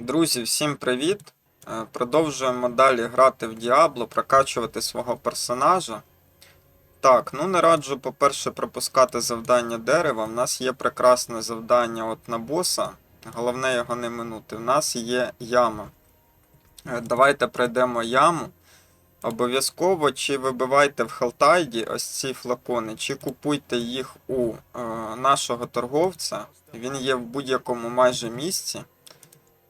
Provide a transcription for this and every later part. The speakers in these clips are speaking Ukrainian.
Друзі, всім привіт! Е, Продовжуємо далі грати в Діабло, прокачувати свого персонажа. Так, ну не раджу, по-перше, пропускати завдання дерева. В нас є прекрасне завдання от на боса. Головне його не минути. В нас є яма. Е, Давайте пройдемо яму. Обов'язково чи вибивайте в Халтайді ось ці флакони, чи купуйте їх у е, нашого торговця. Він є в будь-якому майже місці.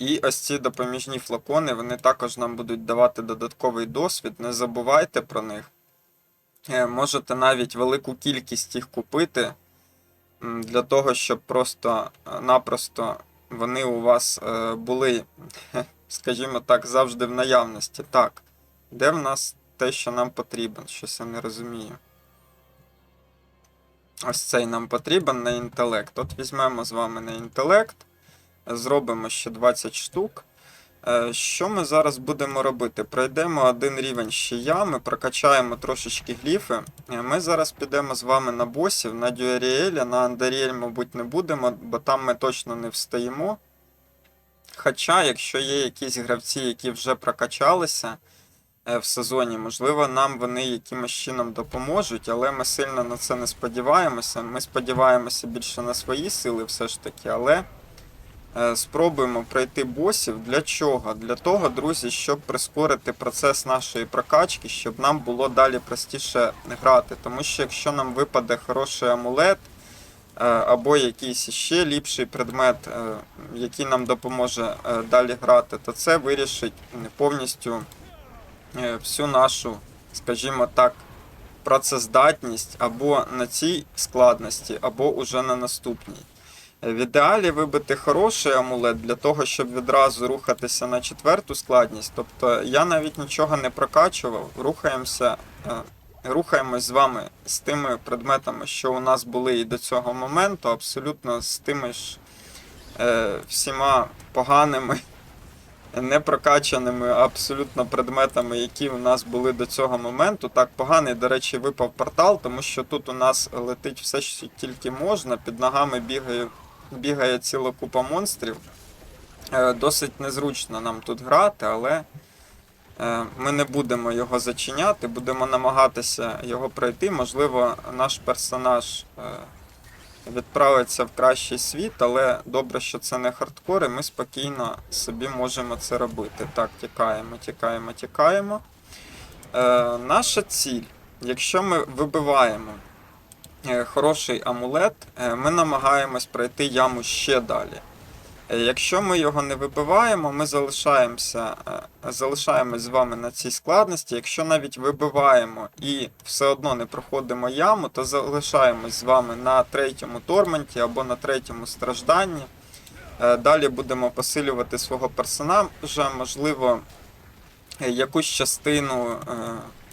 І ось ці допоміжні флакони, вони також нам будуть давати додатковий досвід. Не забувайте про них. Е, Можете навіть велику кількість їх купити для того, щоб просто-напросто вони у вас е, були, скажімо так, завжди в наявності. Так, де в нас те, що нам потрібен? Щось я не розумію. Ось цей нам потрібен на інтелект. От візьмемо з вами на інтелект зробимо ще 20 штук. Е, Що ми зараз будемо робити? Пройдемо один рівень ще ями, прокачаємо трошечки гліфи. Е, Ми зараз підемо з вами на босів, на Дюаріеля, на Андеріель, мабуть, не будемо, бо там ми точно не встаємо. Хоча, якщо є якісь гравці, які вже прокачалися е, в сезоні, можливо, нам вони якимось чином допоможуть, але ми сильно на це не сподіваємося. Ми сподіваємося більше на свої сили, все ж таки, але. Е, Спробуємо пройти босів. Для чого? Для того, друзі, щоб прискорити процес нашої прокачки, щоб нам було далі простіше грати. Тому що якщо нам випаде хороший амулет е, або якийсь ще ліпший предмет, е, який нам допоможе далі грати, то це вирішить повністю всю нашу, скажімо так, працездатність або на цій складності, або уже на наступній. В ідеалі вибити хороший амулет для того, щоб відразу рухатися на четверту складність. Тобто я навіть нічого не прокачував, рухаємося, е, рухаємось з вами з тими предметами, що у нас були і до цього моменту, абсолютно з тими ж е, всіма поганими, непрокачаними абсолютно предметами, які у нас були до цього моменту. Так, поганий, до речі, випав портал, тому що тут у нас летить все, що тільки можна, під ногами бігає бігає ціла купа монстрів. Е, Досить незручно нам тут грати, але е, ми не будемо його зачиняти, будемо намагатися його пройти. Можливо, наш персонаж е, відправиться в кращий світ, але добре, що це не хардкор, і ми спокійно собі можемо це робити. Так, тікаємо, тікаємо, тікаємо. Наша ціль, якщо ми вибиваємо хороший амулет, е, ми намагаємось пройти яму ще далі. Е, Якщо ми його не вибиваємо, ми залишаємося, е, залишаємось з вами на цій складності. Якщо навіть вибиваємо і все одно не проходимо яму, то залишаємось з вами на третьому торменті або на третьому стражданні. Е, Далі будемо посилювати свого персонажа, можливо, е, якусь частину, е,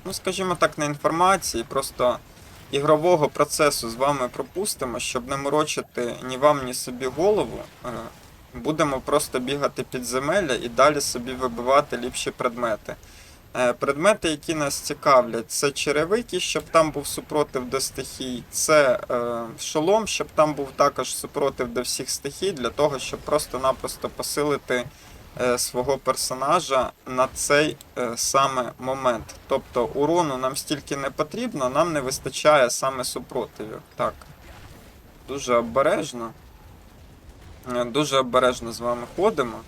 ну скажімо так, не інформації, просто ігрового процесу з вами пропустимо, щоб не морочити ні вам, ні собі голову. Е, Будемо просто бігати під земелля і далі собі вибивати ліпші предмети. Е, Предмети, які нас цікавлять, це черевики, щоб там був супротив до стихій, це е, шолом, щоб там був також супротив до всіх стихій, для того, щоб просто-напросто посилити свого персонажа на цей е, саме момент. Тобто урону нам стільки не потрібно, нам не вистачає саме супротивів. Так. Дуже обережно. Е, Дуже обережно з вами ходимо.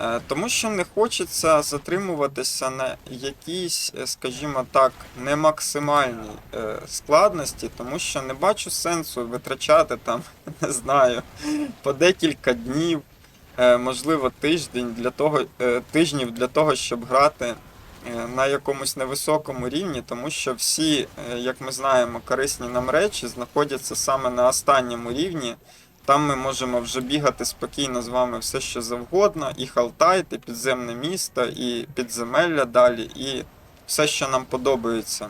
Е, Тому що не хочеться затримуватися на якійсь, е, скажімо так, не максимальній е, складності, тому що не бачу сенсу витрачати там, не знаю, по декілька днів, е, можливо, тиждень для того, е, тижнів для того, щоб грати е, на якомусь невисокому рівні, тому що всі, е, як ми знаємо, корисні нам речі знаходяться саме на останньому рівні. Там ми можемо вже бігати спокійно з вами все, що завгодно, і Халтайт, і підземне місто, і підземелля далі, і все, що нам подобається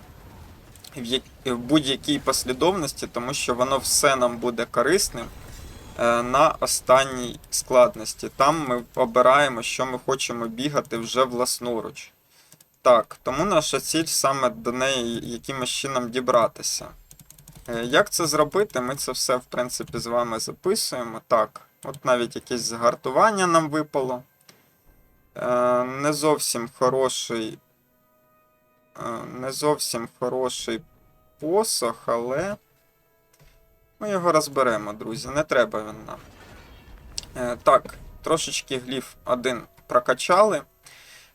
в, будь-якій послідовності, тому що воно все нам буде корисним е, на останній складності. Там ми обираємо, що ми хочемо бігати вже власноруч. Так, тому наша ціль саме до неї якимось чином дібратися. Е, Як це зробити? Ми це все, в принципі, з вами записуємо. Так, от навіть якесь загартування нам випало. Е, не зовсім хороший. Е, не зовсім хороший посох, але. Ми його розберемо, друзі. Не треба він нам. Е, так, трошечки гліф один прокачали.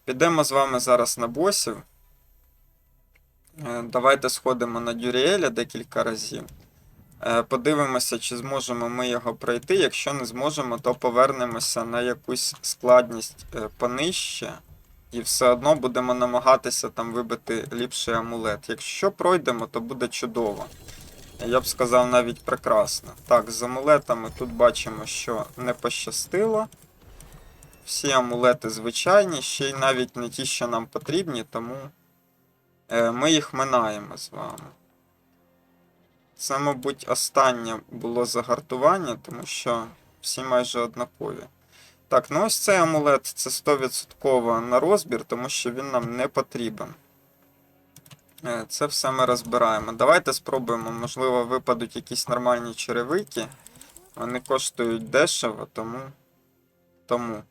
Підемо з вами зараз на босів. Е, Давайте сходимо на Дюріеля декілька разів. Е, Подивимося, чи зможемо ми його пройти. Якщо не зможемо, то повернемося на якусь складність е, понижче. І все одно будемо намагатися там вибити ліпший амулет. Якщо пройдемо, то буде чудово. Я б сказав навіть прекрасно. Так, з амулетами тут бачимо, що не пощастило. Всі амулети звичайні, ще й навіть не ті, що нам потрібні, тому е, ми їх минаємо з вами. Це, мабуть, останнє було загартування, тому що всі майже однакові. Так, ну ось цей амулет це 100% на розбір, тому що він нам не потрібен. Е, Це все ми розбираємо. Давайте спробуємо, можливо, випадуть якісь нормальні черевики. Вони коштують дешево, тому. Тому.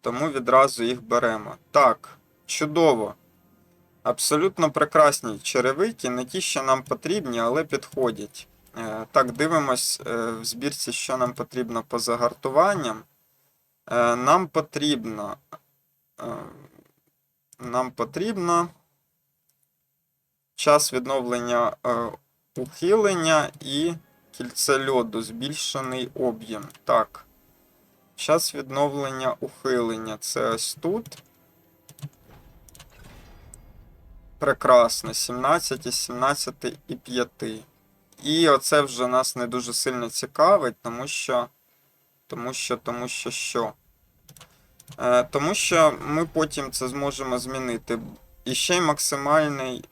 Тому відразу їх беремо. Так, чудово. Абсолютно прекрасні черевики, не ті, що нам потрібні, але підходять. Е, Так, дивимось е, в збірці, що нам потрібно по загартуванням. Нам потрібно. Нам потрібно час відновлення е, ухилення і кільце льоду, збільшений об'єм. Так. Час відновлення ухилення. Це ось тут. Прекрасно. 17, і 17 і 5. І оце вже нас не дуже сильно цікавить, тому що. Тому що, тому що що. Е, тому що ми потім це зможемо змінити. І ще й максимальний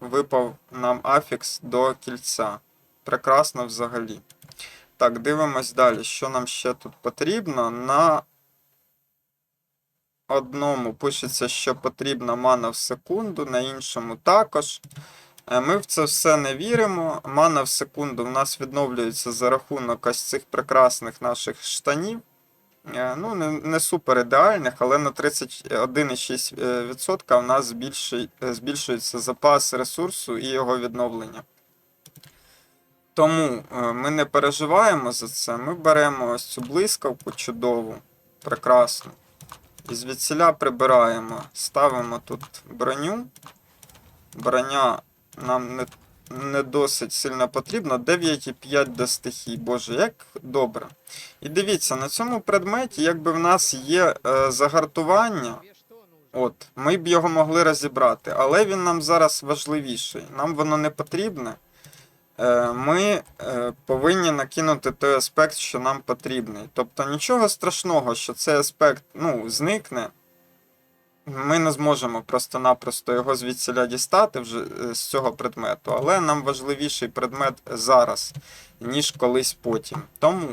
випав нам афікс до кільця. Прекрасно взагалі. Так, дивимось далі, що нам ще тут потрібно. На одному пишеться, що потрібна мана в секунду, на іншому також. Е, Ми в це все не віримо. Мана в секунду в нас відновлюється за рахунок ось цих прекрасних наших штанів. Е, Ну, не, супер ідеальних, але на 31,6% в нас е, збільшується запас ресурсу і його відновлення. Тому е, ми не переживаємо за це. Ми беремо ось цю блискавку чудову, прекрасну. І звідсіля прибираємо. Ставимо тут броню. Броня нам не, не досить сильно потрібна. 9,5 до стихій. Боже, як добре. І дивіться, на цьому предметі, якби в нас є е, загартування. От, ми б його могли розібрати, але він нам зараз важливіший. Нам воно не потрібне. Е, Ми е, повинні накинути той аспект, що нам потрібний. Тобто нічого страшного, що цей аспект ну, зникне. Ми не зможемо просто-напросто його звідсіля дістати вже е, з цього предмету, але нам важливіший предмет зараз, ніж колись потім. Тому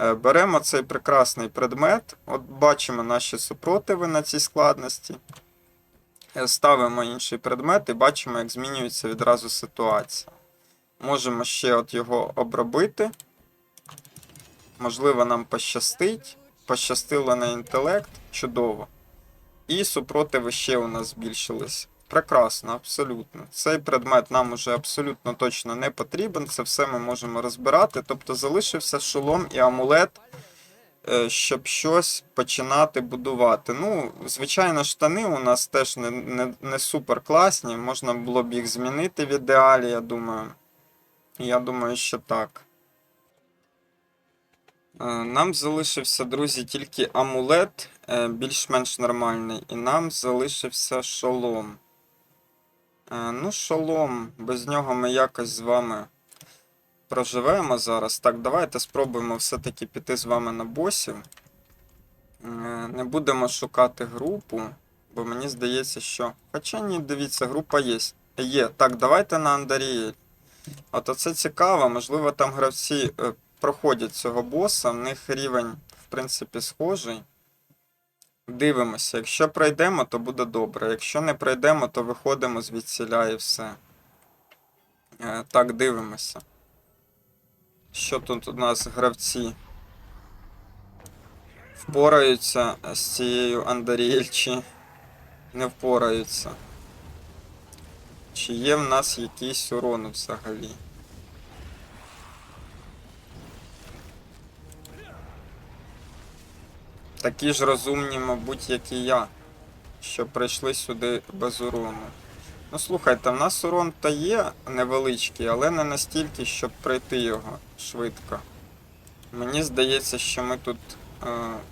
е, беремо цей прекрасний предмет, от бачимо наші супротиви на цій складності. Е, Ставимо інший предмет і бачимо, як змінюється відразу ситуація. Можемо ще от його обробити. Можливо, нам пощастить. Пощастило на інтелект. Чудово. І супротиви ще у нас збільшились. Прекрасно, абсолютно. Цей предмет нам уже абсолютно точно не потрібен. Це все ми можемо розбирати. Тобто залишився шолом і амулет, е, щоб щось починати будувати. Ну, звичайно, штани у нас теж не, не, не супер класні. Можна було б їх змінити в ідеалі, я думаю. Я думаю, що так. Е, Нам залишився, друзі, тільки амулет більш-менш нормальний, і нам залишився шолом. Е, Ну, шолом, без нього ми якось з вами проживемо зараз. Так, давайте спробуємо все-таки піти з вами на босів. Е, Не будемо шукати групу, бо мені здається, що. Хоча ні, дивіться, група є. Є. Так, давайте на Андаріель. От оце цікаво, можливо, там гравці е, проходять цього боса, в них рівень, в принципі, схожий. Дивимося, якщо пройдемо, то буде добре. Якщо не пройдемо, то виходимо звідсіля і все. Е, Так, дивимося. Що тут у нас гравці? впораються з цією Андаріель чи не впораються. Чи є в нас якийсь урон взагалі? Такі ж розумні, мабуть, як і я, що прийшли сюди без урону. Ну слухайте, в нас урон та є невеличкий, але не настільки, щоб пройти його швидко. Мені здається, що ми тут е,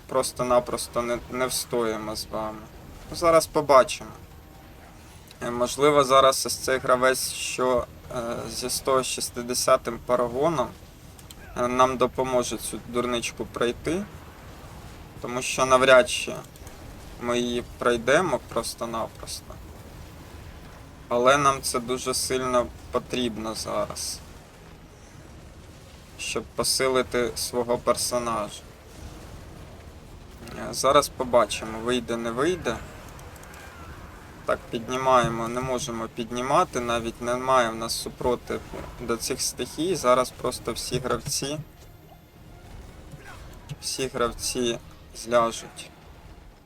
просто-напросто не, не встоїмо з вами. Ну, зараз побачимо. Е, Можливо, зараз ось цей гравець, що е, зі 160 м парагоном е, нам допоможе цю дурничку пройти. Тому що навряд чи ми її пройдемо просто-напросто. Але нам це дуже сильно потрібно зараз. Щоб посилити свого персонажа. Зараз побачимо, вийде, не вийде. Так, піднімаємо, не можемо піднімати, навіть немає в нас супротиву до цих стихій. Зараз просто всі гравці. Всі гравці зляжуть.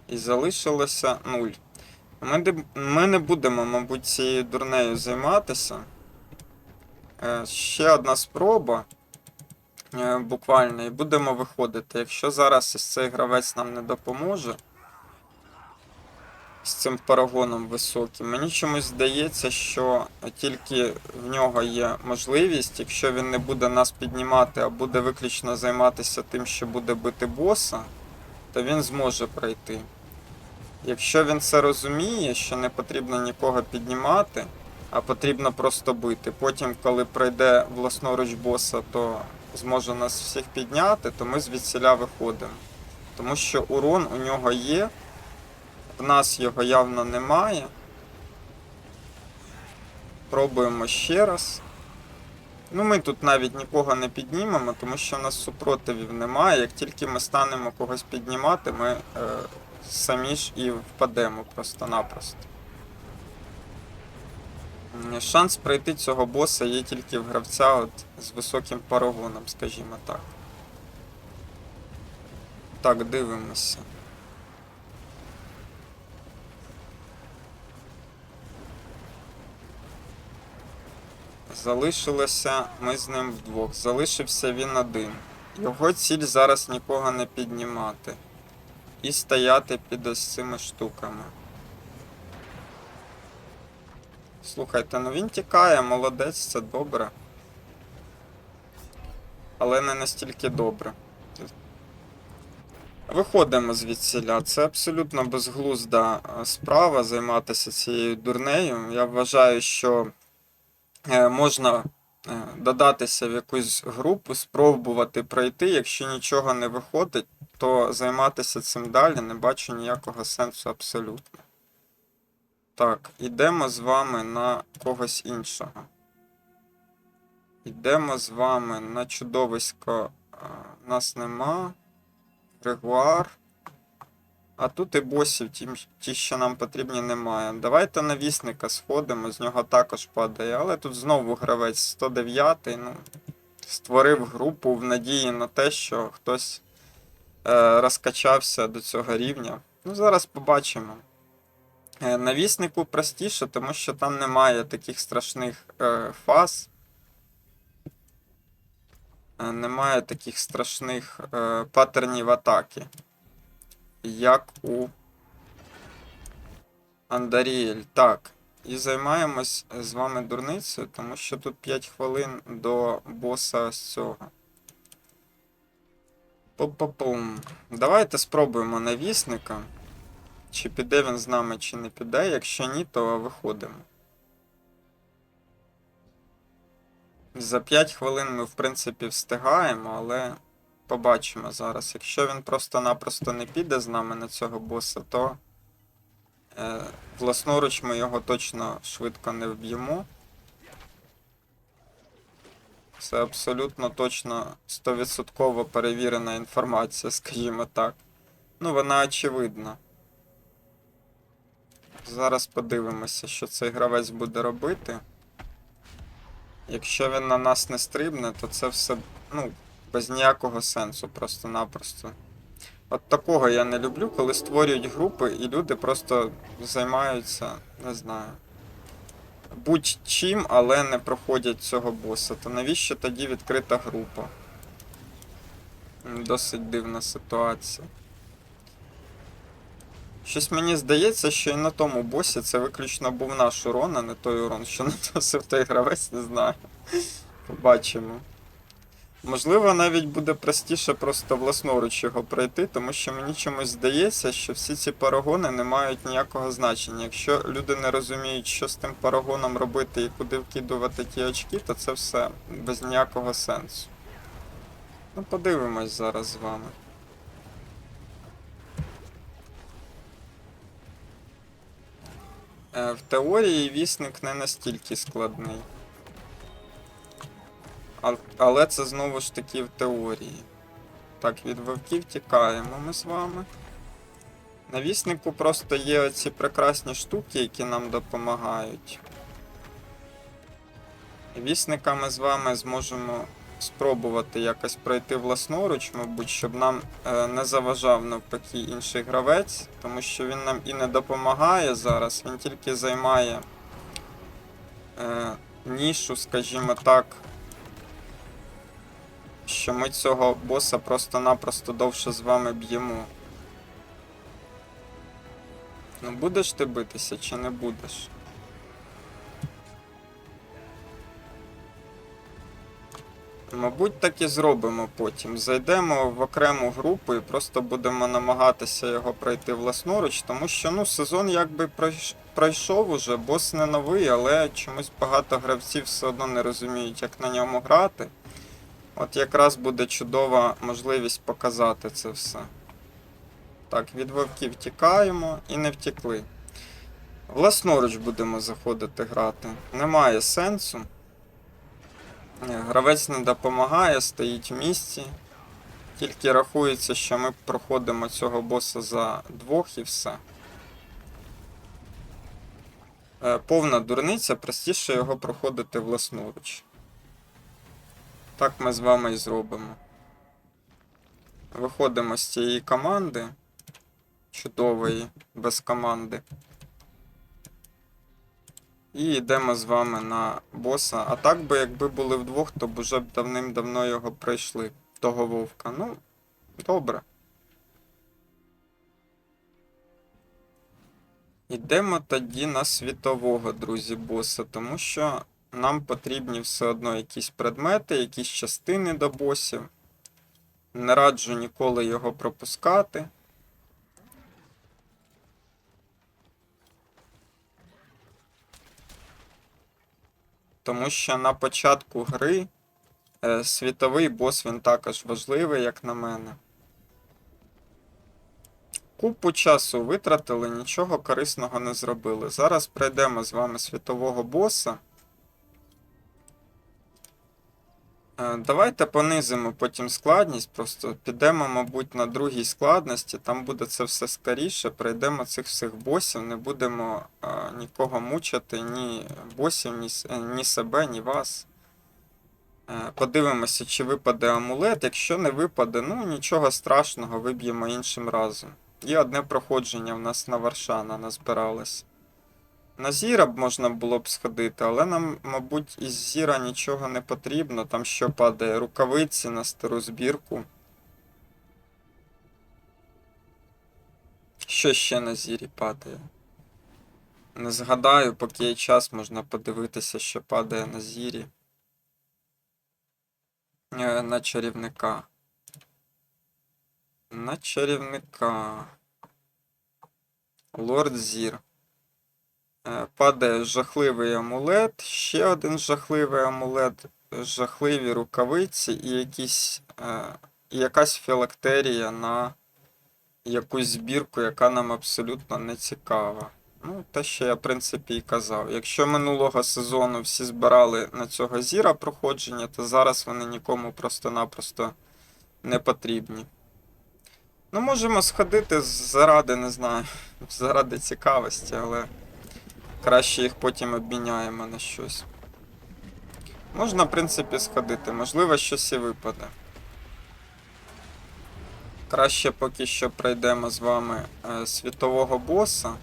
І залишилося нуль. Ми, ми не будемо, мабуть, цією дурнею займатися. Е, ще одна спроба. Е, буквально, і будемо виходити. Якщо зараз ось цей гравець нам не допоможе з цим парагоном високим, мені чомусь здається, що тільки в нього є можливість, якщо він не буде нас піднімати, а буде виключно займатися тим, що буде бити боса, то він зможе пройти. Якщо він це розуміє, що не потрібно нікого піднімати, а потрібно просто бити. Потім, коли пройде власноруч боса, то зможе нас всіх підняти, то ми звідсіля виходимо. Тому що урон у нього є, в нас його явно немає. Пробуємо ще раз. Ну, ми тут навіть нікого не піднімемо, тому що в нас супротивів немає. Як тільки ми станемо когось піднімати, ми е, самі ж і впадемо просто-напросто. Шанс пройти цього боса є тільки в гравця от, з високим парагоном, скажімо так. Так, дивимося. Залишилося ми з ним вдвох. Залишився він один. Його ціль зараз нікого не піднімати. І стояти під ось цими штуками. Слухайте, ну він тікає, молодець, це добре. Але не настільки добре. Виходимо звідсіля. Це абсолютно безглузда справа займатися цією дурнею. Я вважаю, що можна е, додатися в якусь групу, спробувати пройти. Якщо нічого не виходить, то займатися цим далі не бачу ніякого сенсу абсолютно. Так, ідемо з вами на когось іншого. Йдемо з вами на чудовисько. Нас нема. Грегуар. А тут і босів, ті, ті, що нам потрібні, немає. Давайте на вісника сходимо, з нього також падає. Але тут знову гравець 109 ну, створив групу в надії на те, що хтось е, розкачався до цього рівня. Ну, зараз побачимо. Е, На віснику простіше, тому що там немає таких страшних е, фаз. Е, Немає таких страшних е, паттернів атаки, як у Андаріель. Так. І займаємось з вами дурницею, тому що тут 5 хвилин до боса з цього. Пум-пум-пум. Давайте спробуємо навісника. Чи піде він з нами, чи не піде. Якщо ні, то виходимо. За 5 хвилин ми, в принципі, встигаємо, але побачимо зараз. Якщо він просто-напросто не піде з нами на цього боса, то е, власноруч ми його точно швидко не вб'ємо. Це абсолютно точно 100% перевірена інформація, скажімо так. Ну, вона очевидна. Зараз подивимося, що цей гравець буде робити. Якщо він на нас не стрибне, то це все, ну, без ніякого сенсу просто-напросто. От такого я не люблю, коли створюють групи і люди просто займаються, не знаю. Будь-чим, але не проходять цього боса. То навіщо тоді відкрита група? Досить дивна ситуація. Щось мені здається, що і на тому босі це виключно був наш урон, а не той урон, що наносив той гравець, не знаю. Побачимо. Можливо, навіть буде простіше просто власноруч його пройти, тому що мені чомусь здається, що всі ці парагони не мають ніякого значення. Якщо люди не розуміють, що з тим парагоном робити і куди вкидувати ті очки, то це все без ніякого сенсу. Ну, подивимось зараз з вами. Е, В теорії вісник не настільки складний. Але це знову ж таки в теорії. Так, від вовків тікаємо ми з вами. На віснику просто є оці прекрасні штуки, які нам допомагають. Вісника ми з вами зможемо спробувати якось пройти власноруч, мабуть, щоб нам е, не заважав навпаки інший гравець, тому що він нам і не допомагає зараз, він тільки займає е, нішу, скажімо так, що ми цього боса просто-напросто довше з вами б'ємо. Ну будеш ти битися чи не будеш? Мабуть, так і зробимо потім. Зайдемо в окрему групу і просто будемо намагатися його пройти власноруч, тому що ну, сезон якби пройш- пройшов уже, бос не новий, але чомусь багато гравців все одно не розуміють, як на ньому грати. От якраз буде чудова можливість показати це все. Так, від вовків тікаємо і не втекли. Власноруч будемо заходити грати. Немає сенсу. Е, Гравець не допомагає, стоїть в місці. Тільки рахується, що ми проходимо цього боса за двох і все. Е, Повна дурниця, простіше його проходити власноруч. Так ми з вами і зробимо. Виходимо з цієї команди. Чудової, без команди. І йдемо з вами на боса. А так би, якби були вдвох, то б уже б давним-давно його пройшли. Того вовка. Ну, добре. Йдемо тоді на світового, друзі, боса, тому що нам потрібні все одно якісь предмети, якісь частини до босів. Не раджу ніколи його пропускати. Тому що на початку гри е, світовий бос він також важливий, як на мене. Купу часу витратили, нічого корисного не зробили. Зараз пройдемо з вами світового боса. Давайте понизимо потім складність, просто підемо, мабуть, на другій складності, там буде це все скоріше, пройдемо цих всіх босів, не будемо е, нікого мучити, ні босів, ні, е, ні себе, ні вас. Е, Подивимося, чи випаде амулет. Якщо не випаде, ну нічого страшного, виб'ємо іншим разом. Є одне проходження в нас на Варшана назбиралось. На Зіра б можна було б сходити, але нам, мабуть, із Зіра нічого не потрібно. Там що падає? Рукавиці на стару збірку. Що ще на Зірі падає? Не згадаю, поки є час, можна подивитися, що падає на Зірі. Е, На чарівника. На чарівника. Лорд Зір. Е, Падає жахливий амулет, ще один жахливий амулет, жахливі рукавиці і якісь, е, якась філактерія на якусь збірку, яка нам абсолютно не цікава. Ну, те, що я, в принципі, і казав. Якщо минулого сезону всі збирали на цього зіра проходження, то зараз вони нікому просто-напросто не потрібні. Ну, можемо сходити заради, не знаю, заради цікавості, але краще їх потім обміняємо на щось. Можна, в принципі, сходити, можливо, щось і випаде. Краще поки що пройдемо з вами е, світового боса.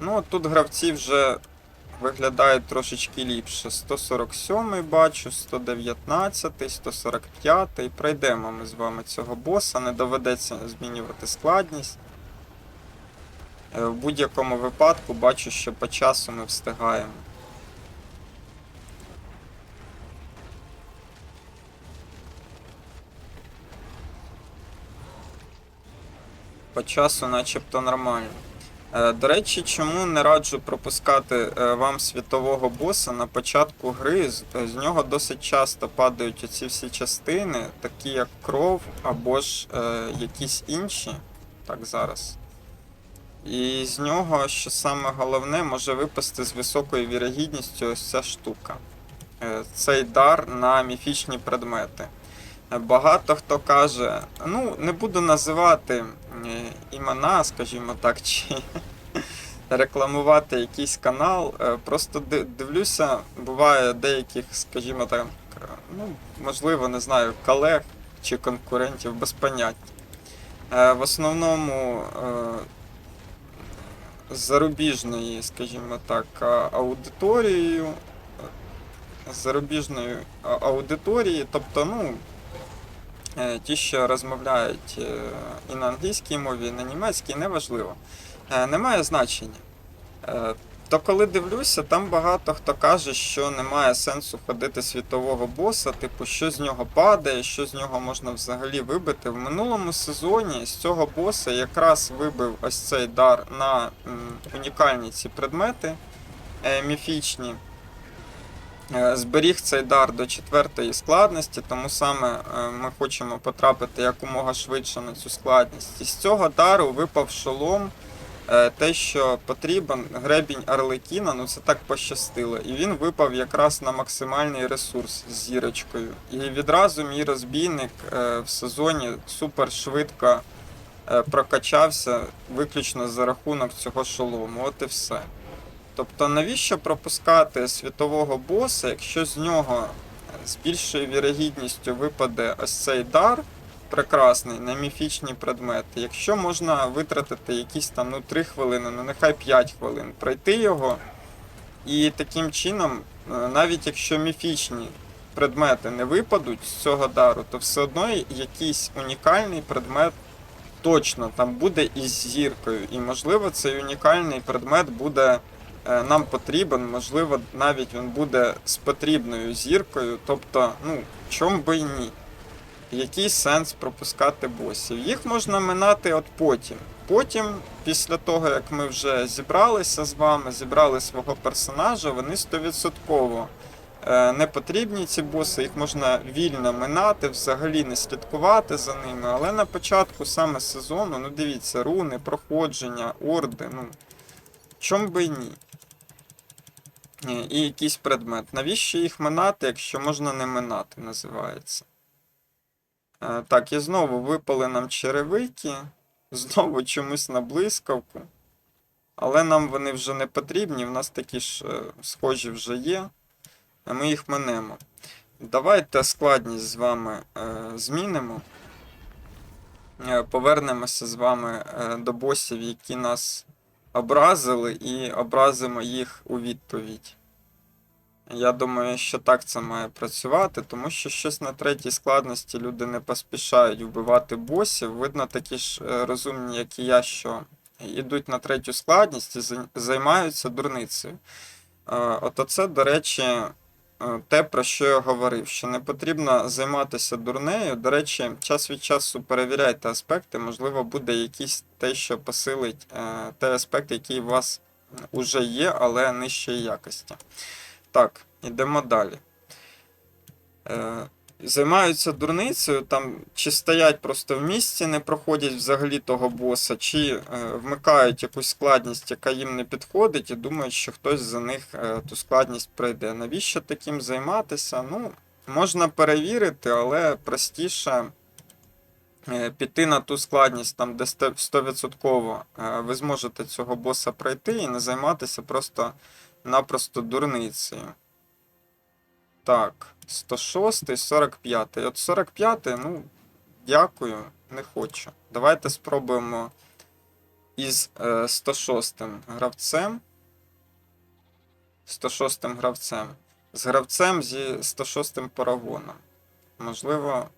Ну, тут гравці вже виглядають трошечки ліпше. 147 бачу, 119, 145. Пройдемо ми з вами цього боса, не доведеться змінювати складність. Е, В будь-якому випадку бачу, що по часу ми встигаємо. По часу начебто нормально. Е, До речі, чому не раджу пропускати е, вам світового боса на початку гри? З, нього досить часто падають оці всі частини, такі як кров або ж е, якісь інші. Так, зараз. І з нього, що саме головне, може випасти з високою вірогідністю ось ця штука. Е, Цей дар на міфічні предмети. Е, Багато хто каже, ну, не буду називати е, імена, скажімо так, чи рекламувати якийсь канал. Просто дивлюся, буває деяких, скажімо так, ну, можливо, не знаю, колег чи конкурентів без поняття. В основному зарубіжної, скажімо так, аудиторією. зарубіжної аудиторії, тобто, ну, е, ті, що розмовляють е, і на англійській мові, і на німецькій, неважливо. Е, Немає значення. То коли дивлюся, там багато хто каже, що немає сенсу ходити світового боса, типу, що з нього падає, що з нього можна взагалі вибити. В минулому сезоні з цього боса якраз вибив ось цей дар на унікальні ці предмети е, міфічні. Е, Зберіг цей дар до четвертої складності, тому саме е, ми хочемо потрапити якомога швидше на цю складність. І з цього дару випав шолом. Е, Те, що потрібен, гребінь Арлекіна, ну це так пощастило. І він випав якраз на максимальний ресурс з зірочкою. І відразу мій розбійник е, в сезоні супер швидко е, прокачався виключно за рахунок цього шолому. От і все. Тобто, навіщо пропускати світового боса, якщо з нього з більшою вірогідністю випаде ось цей дар прекрасний на міфічні предмети, якщо можна витратити якісь там ну 3 хвилини, ну нехай 5 хвилин, пройти його, і таким чином, е, навіть якщо міфічні предмети не випадуть з цього дару, то все одно якийсь унікальний предмет точно там буде із зіркою. І можливо цей унікальний предмет буде е, нам потрібен, можливо, навіть він буде з потрібною зіркою. Тобто, ну, чом би і ні. Який сенс пропускати босів? Їх можна минати от потім. Потім, після того, як ми вже зібралися з вами, зібрали свого персонажа, вони 100% е, не потрібні ці боси, їх можна вільно минати, взагалі не слідкувати за ними. Але на початку саме сезону, ну дивіться, руни, проходження, орди, ну чом би ні. Е, І якийсь предмет. Навіщо їх минати, якщо можна не минати, називається. Е, Так, і знову випали нам черевики, знову чомусь на блискавку. Але нам вони вже не потрібні, в нас такі ж е, схожі вже є. А ми їх минемо. Давайте складність з вами е, змінимо. Повернемося з вами до босів, які нас образили, і образимо їх у відповідь. Я думаю, що так це має працювати, тому що щось на третій складності люди не поспішають вбивати босів. Видно, такі ж е, розумні, як і я, що йдуть на третю складність і займаються дурницею. Е, От оце, до речі, е, те, про що я говорив, що не потрібно займатися дурнею. До речі, час від часу перевіряйте аспекти, можливо, буде якийсь те, що посилить той аспект, який у вас уже є, але нижчої якості. Так, йдемо далі. Е, займаються дурницею, там чи стоять просто в місці, не проходять взагалі того боса, чи е, вмикають якусь складність, яка їм не підходить, і думають, що хтось за них е, ту складність пройде. Навіщо таким займатися? Ну, можна перевірити, але простіше е, піти на ту складність, там, де 100% е, ви зможете цього боса пройти і не займатися просто напросто дурницею. Так, 106, 45. От 45, ну, дякую. не хочу. Давайте спробуємо із е, 106 гравцем. 106 гравцем. З гравцем зі 106 парагоном. Можливо.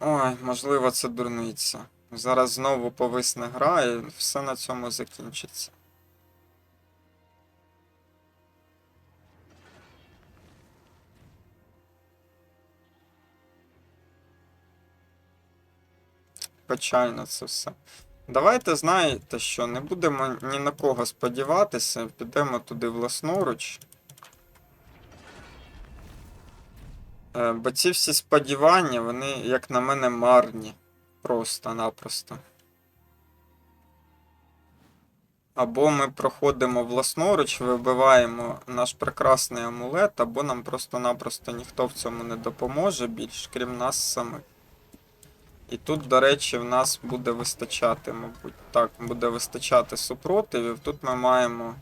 Ой, можливо, це дурниця. Зараз знову повисне гра і все на цьому закінчиться. Печально це все. Давайте знаєте, що не будемо ні на кого сподіватися, підемо туди власноруч. Е, Бо ці всі сподівання, вони, як на мене, марні. Просто-напросто. Або ми проходимо власноруч, вибиваємо наш прекрасний амулет, або нам просто-напросто ніхто в цьому не допоможе більш, крім нас самих. І тут, до речі, в нас буде вистачати, мабуть, так, буде вистачати супротивів. Тут ми маємо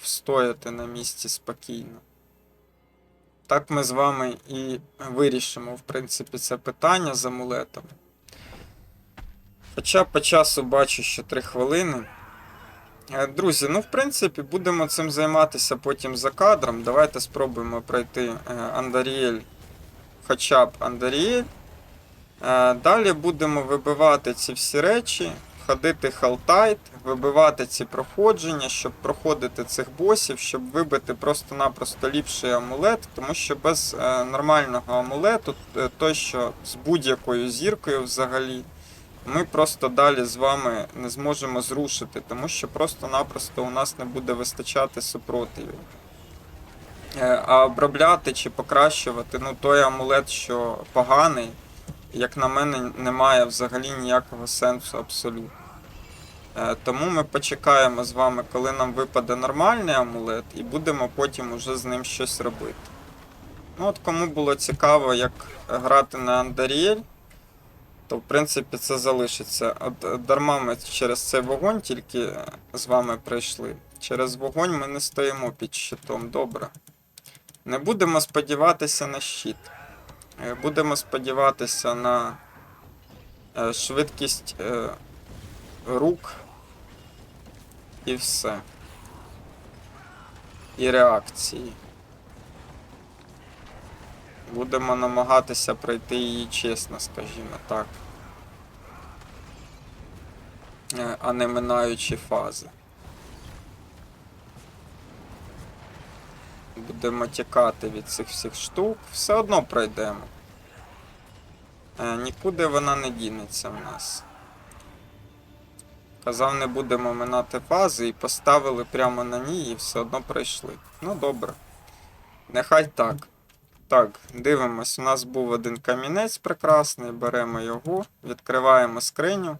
встояти на місці спокійно. Так ми з вами і вирішимо, в принципі, це питання з амулетом. Хоча по часу бачу, що 3 хвилини. Е, Друзі, ну в принципі, будемо цим займатися потім за кадром. Давайте спробуємо пройти е, Андаріель, хоча б Андаріель. Е, Далі будемо вибивати ці всі речі, ходити халтайт, вибивати ці проходження, щоб проходити цих босів, щоб вибити просто-напросто ліпший амулет, тому що без е, нормального амулету, е, той, що з будь-якою зіркою взагалі, ми просто далі з вами не зможемо зрушити, тому що просто-напросто у нас не буде вистачати супротивів. А обробляти чи покращувати, ну той амулет, що поганий, як на мене, немає взагалі ніякого сенсу абсолютно. Е, Тому ми почекаємо з вами, коли нам випаде нормальний амулет, і будемо потім уже з ним щось робити. Ну от кому було цікаво, як грати на Андаріель, то в принципі це залишиться. От е, дарма ми через цей вогонь тільки е, з вами прийшли. Через вогонь ми не стоїмо під щитом, добре. Не будемо сподіватися на щит. Е, Будемо сподіватися на е, швидкість е, рук і все. І реакції. Будемо намагатися пройти її чесно, скажімо так. А не минаючи фази. Будемо тікати від цих всіх штук. Все одно пройдемо. Е, Нікуди вона не дінеться в нас. Казав, не будемо минати фази і поставили прямо на ній і все одно пройшли. Ну добре. Нехай так. Так, дивимось, у нас був один камінець прекрасний, беремо його, відкриваємо скриню.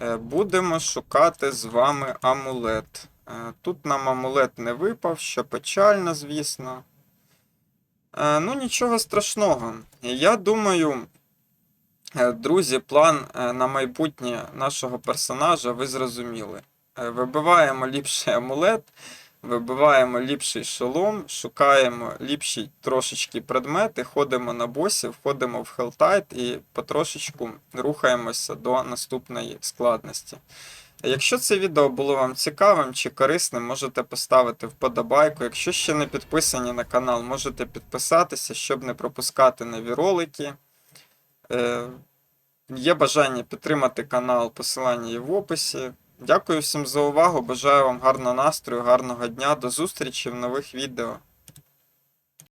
Е, Будемо шукати з вами амулет. Е, Тут нам амулет не випав, що печально, звісно. Е, Ну, нічого страшного. Я думаю, е, друзі, план на майбутнє нашого персонажа ви зрозуміли. Вибиваємо ліпший амулет, вибиваємо ліпший шолом, шукаємо ліпші трошечки предмети, ходимо на босів, ходимо в хелтайт і потрошечку рухаємося до наступної складності. Якщо це відео було вам цікавим чи корисним, можете поставити вподобайку. Якщо ще не підписані на канал, можете підписатися, щоб не пропускати нові ролики. Е, є бажання підтримати канал, посилання є в описі. Дякую всім за увагу. Бажаю вам гарного настрою, гарного дня. До зустрічі в нових відео.